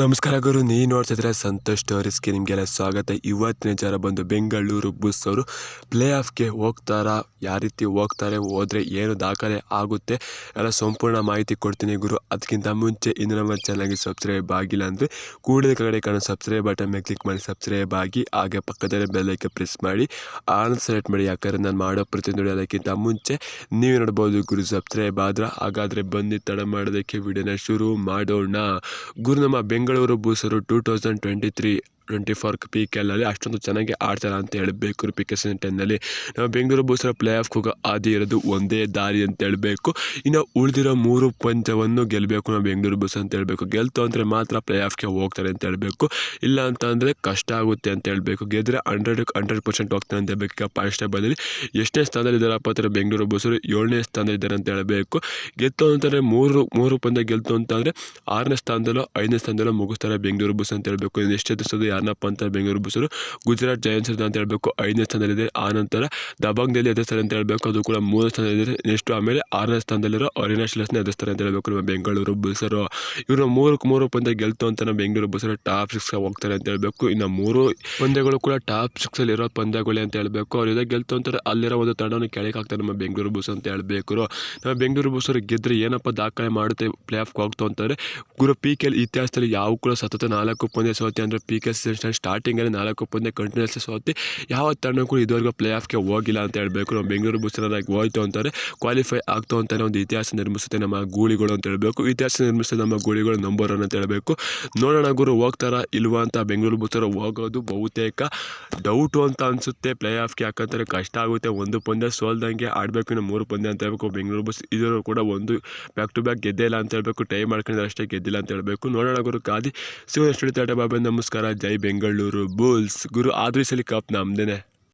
ನಮಸ್ಕಾರ ಗುರು ನೀ ನೋಡ್ತಿದ್ರೆ ಸಂತೋಷ್ ಸ್ಟೋರೀಸ್ಗೆ ನಿಮಗೆಲ್ಲ ಸ್ವಾಗತ. ಇವತ್ತಿನ ಜನ ಬಂದು ಬೆಂಗಳೂರು ಬುಸ್ ಅವರು ಪ್ಲೇ ಆಫ್ಗೆ ಹೋಗ್ತಾರಾ, ಯಾವ ರೀತಿ ಹೋಗ್ತಾರೆ, ಹೋದರೆ ಏನು ದಾಖಲೆ ಆಗುತ್ತೆ, ಎಲ್ಲ ಸಂಪೂರ್ಣ ಮಾಹಿತಿ ಕೊಡ್ತೀನಿ ಗುರು. ಅದಕ್ಕಿಂತ ಮುಂಚೆ ಇನ್ನು ನಮ್ಮ ಚಾನಲ್ಗೆ ಸಬ್ಸ್ಕ್ರೈಬ್ ಆಗಿಲ್ಲ ಅಂದರೆ ಕೂಡಲೇ ಕಡೆ ಕಾಣೋ ಸಬ್ಸ್ಕ್ರೈಬ್ ಬಟನ್ ಮೇಲೆ ಕ್ಲಿಕ್ ಮಾಡಿ ಸಬ್ಸ್ಕ್ರೈಬ್ ಆಗಿ, ಹಾಗೆ ಪಕ್ಕದಲ್ಲೇ ಬೆಲ್ಲೈಕೆ ಪ್ರೆಸ್ ಮಾಡಿ ಆನ್ ಸೆಲೆಕ್ಟ್ ಮಾಡಿ, ಯಾಕಂದರೆ ನಾನು ಮಾಡೋ ಪ್ರತಿಯೊಂದು ಅದಕ್ಕಿಂತ ಮುಂಚೆ ನೀವು ನೋಡ್ಬೋದು ಗುರು ಸಬ್ಸ್ಕ್ರೈಬ್ ಆದ್ರೆ ಹಾಗಾದರೆ ಬಂದು ತಡ ಮಾಡೋದಕ್ಕೆ ವಿಡಿಯೋನ ಶುರು ಮಾಡೋಣ. ಗುರು, ನಮ್ಮ ಬೂಸರು two thousand twenty three twenty four P K ಎಲ್ಲಲ್ಲಿ ಅಷ್ಟೊಂದು ಚೆನ್ನಾಗಿ ಆಡ್ತಾರೆ ಅಂತ ಹೇಳಬೇಕು ಪಿ ಕೆ ಸೀಸನ್ ಟೆನ್ನಲ್ಲಿ ನಮ್ಮ ಬೆಂಗಳೂರು ಬೂಸರ ಪ್ಲೇ ಆಫ್ ಹೋಗೋ ಹಾದಿ ಇರೋದು ಒಂದೇ ದಾರಿ ಅಂತ ಹೇಳಬೇಕು. ಇನ್ನು ಉಳಿದಿರೋ ಮೂರು ಪಂಚವನ್ನು ಗೆಲ್ಲಬೇಕು ನಾವು ಬೆಂಗಳೂರು ಬೂಸ್ ಅಂತ ಹೇಳಬೇಕು. ಗೆಲ್ತು ಅಂದರೆ ಮಾತ್ರ ಪ್ಲೇ ಆಫ್ಗೆ ಹೋಗ್ತಾರೆ ಅಂತ ಹೇಳಬೇಕು. ಇಲ್ಲ ಅಂತ ಅಂದರೆ ಕಷ್ಟ ಆಗುತ್ತೆ ಅಂತ ಹೇಳಬೇಕು. ಗೆದ್ದರೆ ಹಂಡ್ರೆಡ್ ಹಂಡ್ರೆಡ್ ಪರ್ಸೆಂಟ್ ಹೋಗ್ತಾರೆ ಅಂತ ಹೇಳಬೇಕು. ಈಗ ಫಸ್ಟ್ ಟೇಬಲಲ್ಲಿ ಎಷ್ಟನೇ ಸ್ಥಾನದಲ್ಲಿ ಇದ್ದಾರಪ್ಪ ಅಂದರೆ ಬೆಂಗಳೂರು ಬೂಸರು ಏಳನೇ ಸ್ಥಾನದಲ್ಲಿ ಇದ್ದಾರೆ ಅಂತ ಹೇಳಬೇಕು. ಗೆದ್ದು ಅಂತಂದರೆ ಮೂರು ಮೂರು ಪಂದ್ಯ ಗೆಲ್ತು ಅಂತಂದರೆ ಆರನೇ ಸ್ಥಾನದಲ್ಲೋ ಐದನೇ ಸ್ಥಾನದಲ್ಲೋ ಮುಗಿಸ್ತಾರೆ ಬೆಂಗಳೂರು ಬಸ್ ಅಂತ ಹೇಳಬೇಕು. ಎಷ್ಟೇ ಎದುರಿಸೋದು ಯಾರನ್ನಪ್ಪ ಅಂತ ಬೆಂಗಳೂರು ಬುಸರು ಗುಜರಾತ್ ಜಯನ್ಸ್ ಅಂತ ಹೇಳಬೇಕು. ಐದನೇ ಸ್ಥಾನದಲ್ಲಿದೆ. ಆ ನಂತರ ದಬಾಂಗ್ದಲ್ಲಿ ಎದುರಿಸ್ತಾರೆ ಅಂತ ಹೇಳಬೇಕು. ಅದು ಕೂಡ ಮೂರನೇ ಸ್ಥಾನದಲ್ಲಿದೆ. ನೆಕ್ಸ್ಟ್ ಆಮೇಲೆ ಆರನೇ ಸ್ಥಾನದಲ್ಲಿರೋ ಅರಿನಾ ಶಿಲಸ್ನ ಎದುರಿಸ್ತಾರೆ ಅಂತ ಹೇಳಬೇಕು. ನಮ್ಮ ಬೆಂಗಳೂರು ಬಸ್ಸರು ಇವರು ಮೂರಕ್ಕೆ ಮೂರು ಪಂದ್ಯ ಗೆಲ್ತು ಅಂತ ನಮ್ಮ ಬೆಂಗಳೂರು ಬುಸರು ಟಾಪ್ ಸಿಕ್ಸ್ ಹೋಗ್ತಾರೆ ಅಂತ ಹೇಳಬೇಕು. ಇನ್ನು ಮೂರು ಪಂದ್ಯಗಳು ಕೂಡ ಟಾಪ್ ಸಿಕ್ಸಲ್ಲಿ ಇರೋ ಪಂದ್ಯಗಳೇ ಅಂತ ಹೇಳಬೇಕು. ಅವ್ರು ಗೆಲ್ತು ಅಂತಾರೆ? ಅಲ್ಲಿರೋ ಒಂದು ತಂಡವನ್ನು ಕೆಳಗೆ ಹಾಕ್ತಾರೆ ನಮ್ಮ ಬೆಂಗಳೂರು ಬಸ್ ಅಂತ ಹೇಳಬೇಕು. ನಮ್ಮ ಬೆಂಗಳೂರು ಬಸ್ಸರು ಗೆದ್ದರೆ ಏನಪ್ಪ ದಾಖಲೆ ಮಾಡುತ್ತೆ? ಪ್ಲೇ ಆಫ್ಗೆ ಹೋಗ್ತು ಅಂತಾರೆ. ಗುರು ಪಿ ಕೆ ಇತಿಹಾಸದಲ್ಲಿ ಯಾವ ಕೂಡ ಸತತ ನಾಲ್ಕು ಪಂದ್ಯ ಸೋತಿ ಅಂದರೆ ಪಿ ಕೆ ಸೀಸನ್ ಸ್ಟಾರ್ಟಿಂಗಲ್ಲಿ ನಾಲ್ಕು ಪಂದ್ಯ ಕಂಟಿನ್ಯೂಸ್ ಸೋತಿ. ಯಾವ ತಂಡ ಕೂಡ ಇದುವರೆಗೂ ಪ್ಲೇ ಆಫ್ಗೆ ಹೋಗಿಲ್ಲ ಅಂತ ಹೇಳಬೇಕು. ನಮ್ಮ ಬೆಂಗಳೂರು ಬುಸ್ಸನಾಗಿ ಹೋಯ್ತು ಅಂತಾರೆ. ಕ್ವಾಲಿಫೈ ಆಗ್ತು ಅಂತಾನೆ ಒಂದು ಇತಿಹಾಸ ನಿರ್ಮಿಸುತ್ತೆ ನಮ್ಮ ಗೂಳಿಗಳು ಅಂತ ಹೇಳಬೇಕು. ಇತಿಹಾಸ ನಿರ್ಮಿಸಿದ ನಮ್ಮ ಗೂಳಿಗಳು ನಂಬರ್ ಅಂತ ಹೇಳಬೇಕು. ನೋಡೋಣ ಗುರು ಹೋಗ್ತಾರಾ ಇಲ್ವಾ ಅಂತ ಬೆಂಗಳೂರು ಬಸ್ಸರು ಹೋಗೋದು ಬಹುತೇಕ ಡೌಟು ಅಂತ ಅನಿಸುತ್ತೆ. ಪ್ಲೇ ಆಫ್ಗೆ ಯಾಕಂತಾರೆ ಕಷ್ಟ ಆಗುತ್ತೆ. ಒಂದು ಪಂದ್ಯ ಸೋಲ್ದಂಗೆ ಆಡಬೇಕು. ಇನ್ನು ಮೂರು ಪಂದ್ಯ ಅಂತ ಹೇಳಬೇಕು. ಬೆಂಗಳೂರು ಬಸ್ ಇದರ ಕೂಡ ಒಂದು ಬ್ಯಾಕ್ ಟು ಬ್ಯಾಕ್ ಗೆದ್ದೇ ಇಲ್ಲ ಅಂತ ಹೇಳಬೇಕು. ಟೈ ಮಾಡ್ಕೊಂಡಿದ್ರೆ ಅಷ್ಟೇ ಗೆದ್ದಿಲ್ಲ ಅಂತ ಹೇಳಬೇಕು. ನೋಡೋಣ ಗುರು ಕಾದಿ ಸಿಗೋಣ ಸ್ಟುಡಿಯೋ ಬಾಬಾ ನಮಸ್ಕಾರ. ಜೈ ಬೆಂಗಳೂರು ಬುಲ್ಸ್ ಗುರು ಆದ್ರೂ ಈ ಸಲ ಕಪ್ ನಮ್ದೇನೆ.